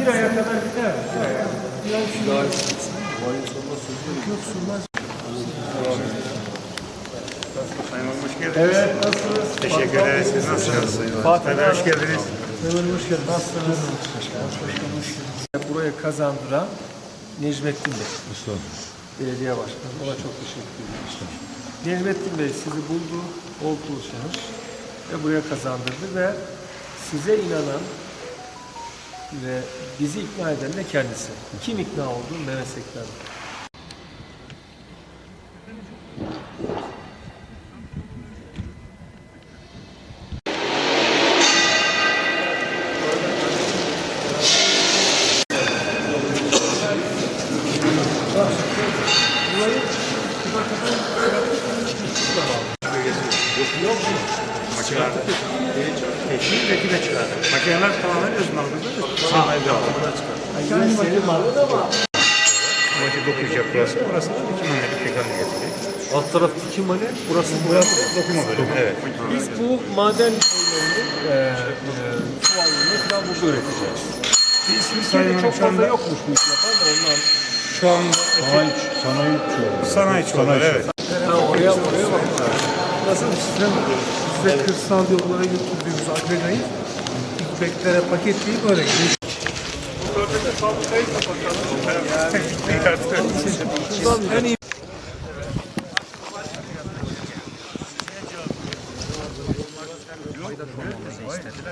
Bir aya kadar gider. Bir aya. Bir ay sürmez. Yok sürmez. Evet, nasılsınız? Teşekkür ederiz. Siz nasılsınız? Fatih Tabii hoş geldiniz. Memur hoş geldiniz. Nasılsınız? Başkanım hoş geldiniz. Buraya kazandıran Necmettin Bey. Belediye Başkanı. Ona çok teşekkür ederim. Necmettin Bey sizi buldu, olgunsunuz ve buraya kazandırdı ve size inanan ve bizi ikna eden de kendisi. Kim ikna oldu? Mehmet Sekler. Makineler teşhir üretime çıkardı. Makineler tamamen öz malımızda. Sanayi dağılımına çıkardı. Yani senin malın ama Amacı dokuyacak burası. Burası da iki manelik tekanı getirecek. alt taraf iki mali, burası Burası dokuma bölümü. Evet. Biz bu maden şeylerinin e, e, çuvallarını falan burada üreteceğiz. Biz Türkiye'de çok fazla yokmuş bu iş yapan da ondan. Şu anda sanayi, sanayi Sanayi çuvalları evet. Ha, oraya oraya bak. Nasıl sistem? Size kırsal yollara götürdüğümüz agregayı beklere paketleyip öyle gidiyor. Bundan en iyi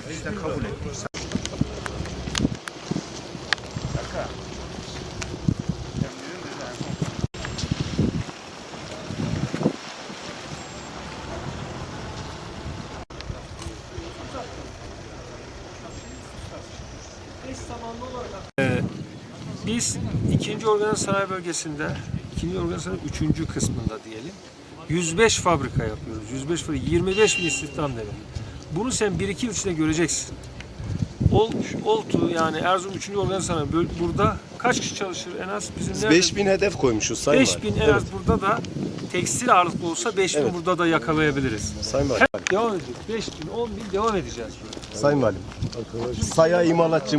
Biz ikinci organize sanayi bölgesinde, ikinci organize sanayi üçüncü kısmında diyelim. 105 fabrika yapıyoruz. 105 fabrika, 25 bin istihdam demek. Bunu sen 1-2-3'te göreceksin. Ol, Oltu yani Erzurum 3. Organize Sanayi böl- burada kaç kişi çalışır en az? Bizim nerede? 5000 hedef koymuşuz Sayın 5000 en az burada da tekstil ağırlıklı olsa 5000 burada da yakalayabiliriz. Sayın Valim. Hep devam edecek. 5000, 10 bin devam edeceğiz. Sayın Valim. Saya imalatçı